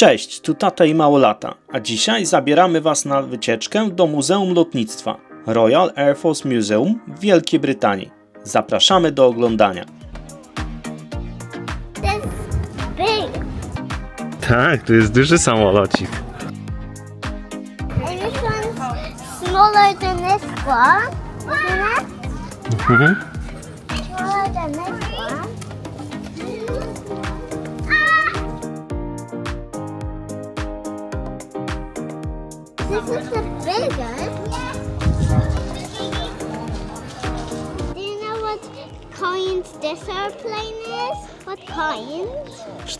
Cześć, tu tata i małolata, a dzisiaj zabieramy Was na wycieczkę do Muzeum Lotnictwa Royal Air Force Museum w Wielkiej Brytanii. Zapraszamy do oglądania. Tak, tu jest duży samolocik. Smaller than this one. Smaller than this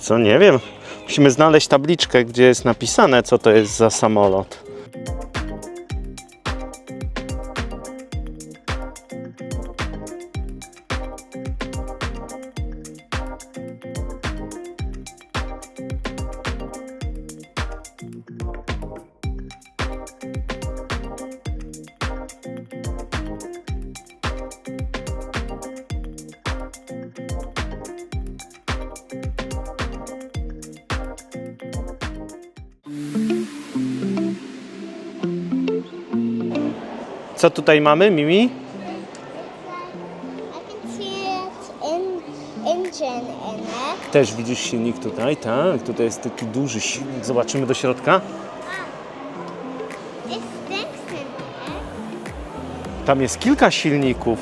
Co, nie wiem. Musimy znaleźć tabliczkę, gdzie jest napisane, co to jest za samolot. Co tutaj mamy, Mimi? Też widzisz silnik tutaj, tak. Tutaj jest taki duży silnik. Zobaczymy do środka. It. Tam jest kilka silników.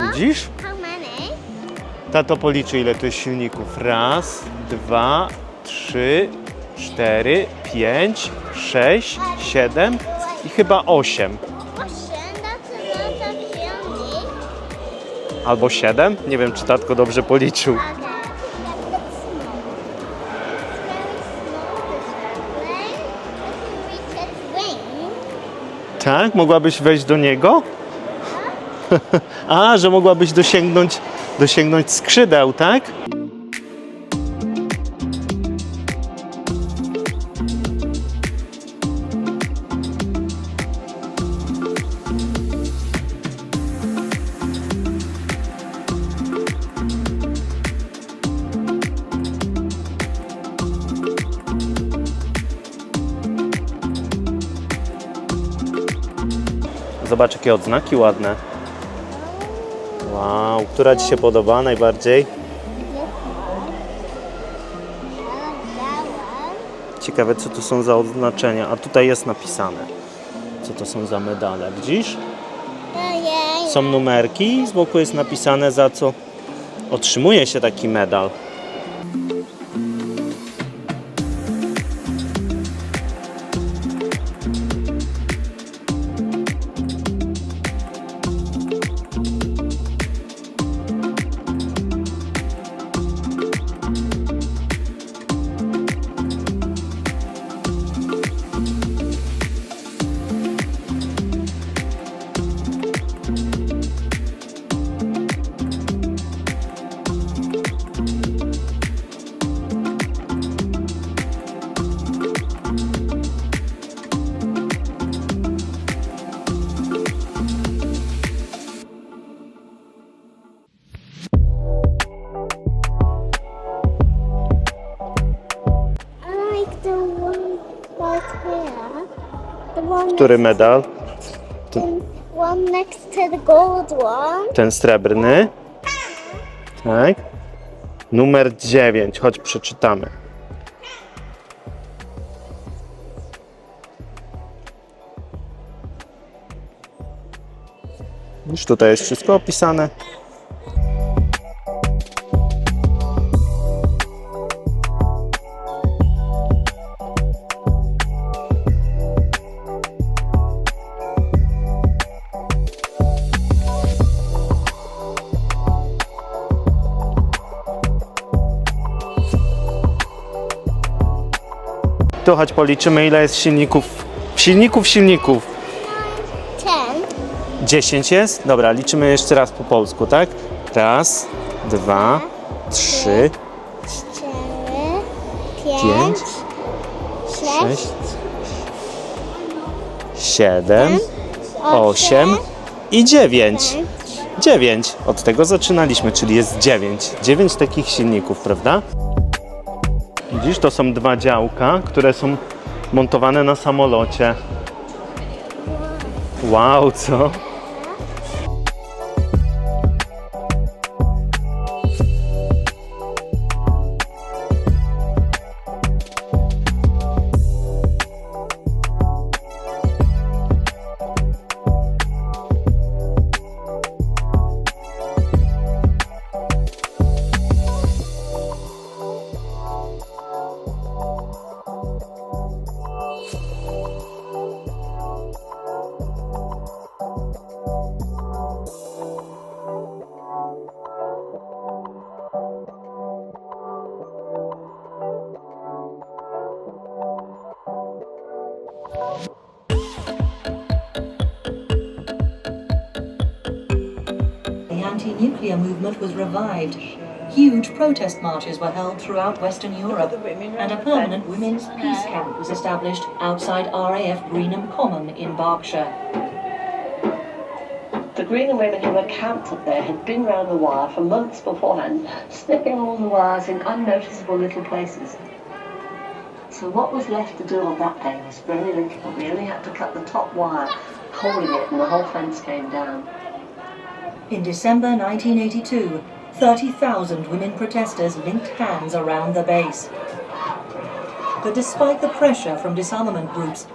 Widzisz? Tato policzy, ile tu jest silników. Raz, dwa, trzy, cztery, pięć, sześć, siedem i chyba osiem. Albo siedem? Nie wiem, czy tatko dobrze policzył. Tak? Mogłabyś wejść do niego? A, że mogłabyś dosięgnąć, dosięgnąć skrzydeł, tak? Zobacz, jakie odznaki ładne. Wow, która Ci się podoba najbardziej? I. Ciekawe, co tu są za oznaczenia. A tutaj jest napisane, co to są za medale. Widzisz? Są numerki, z boku jest napisane, za co otrzymuje się taki medal. Który medal? the one next to the gold one. Ten srebrny. Tak. Numer 9. Chodź, przeczytamy. Już tutaj jest wszystko opisane. Tu chodź policzymy ile jest silników. Silników, silników. Ten. 10 jest? Dobra, liczymy jeszcze raz po polsku, tak? Raz, dwa, trzy, Cztery. Pięć, Pięć. sześć, Sześć. siedem, osiem i dziewięć. Dziewięć. Od tego zaczynaliśmy, czyli jest dziewięć. Dziewięć takich silników, prawda? Widzisz, to są dwa działka, które są montowane na samolocie. Wow, co? Anti-nuclear movement was revived. Huge protest marches were held throughout Western Europe, and a permanent women's peace camp was established outside RAF Greenham Common in Berkshire. The Greenham women who were camped up there had been round the wire for months beforehand, snipping all the wires in unnoticeable little places. So what was left to do on that day was very little. We only had to cut the top wire, holding it, and the whole fence came down. In December 1982, 30,000 women protesters linked hands around the base. But despite the pressure from disarmament groups,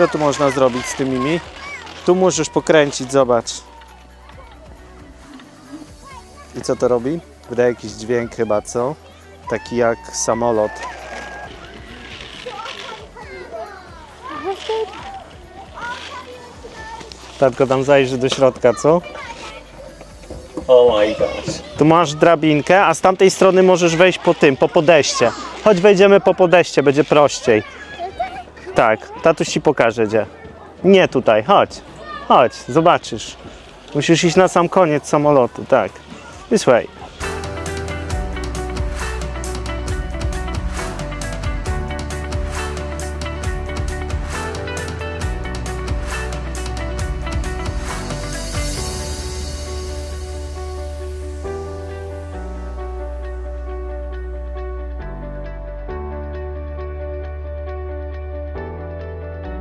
Co tu można zrobić z tymi? Tu możesz pokręcić, zobacz. I co to robi? Wydaje jakiś dźwięk chyba, co? Taki jak samolot. Tatko tam zajrzy do środka, co? Oh my gosh. Tu masz drabinkę, a z tamtej strony możesz wejść po tym, po podejście. Chodź wejdziemy po podejście, będzie prościej. Tak, tatuś ci pokaże gdzie. Nie tutaj, chodź. Chodź, zobaczysz. Musisz iść na sam koniec samolotu, tak. This way.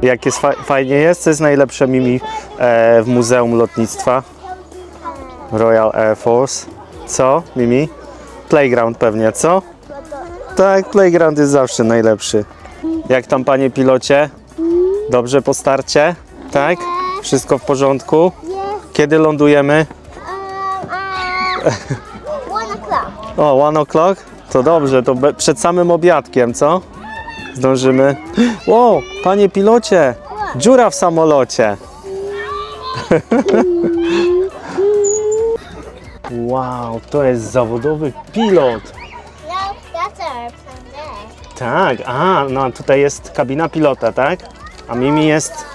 Jak jest fa- fajnie jest, co jest najlepsze Mimi e, w Muzeum Lotnictwa? Royal Air Force. Co, Mimi? Playground pewnie, co? Tak, playground jest zawsze najlepszy. Jak tam, panie pilocie? Dobrze po starcie? Tak? Wszystko w porządku? Kiedy lądujemy? Um, um, one o'clock. O, one o'clock? To dobrze, to przed samym obiadkiem, co? Zdążymy. Wow, panie pilocie! Dziura w samolocie! wow, to jest zawodowy pilot! No. Tak, a, no tutaj jest kabina pilota, tak? A Mimi jest...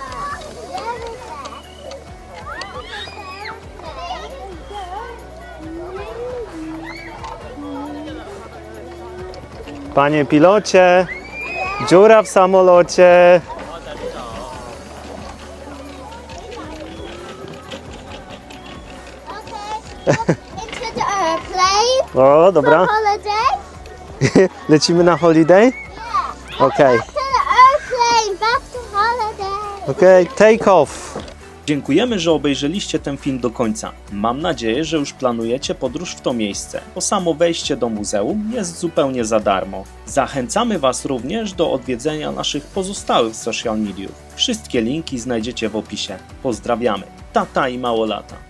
Panie pilocie! Dziura w samolocie! Okay. Into the airplane O, dobra. holiday. Lecimy na holiday? Okej. Back to the airplane. Back to holiday. Okej, take off. Dziękujemy, że obejrzeliście ten film do końca. Mam nadzieję, że już planujecie podróż w to miejsce, bo samo wejście do muzeum jest zupełnie za darmo. Zachęcamy Was również do odwiedzenia naszych pozostałych social mediów. Wszystkie linki znajdziecie w opisie. Pozdrawiamy. Tata i Małolata.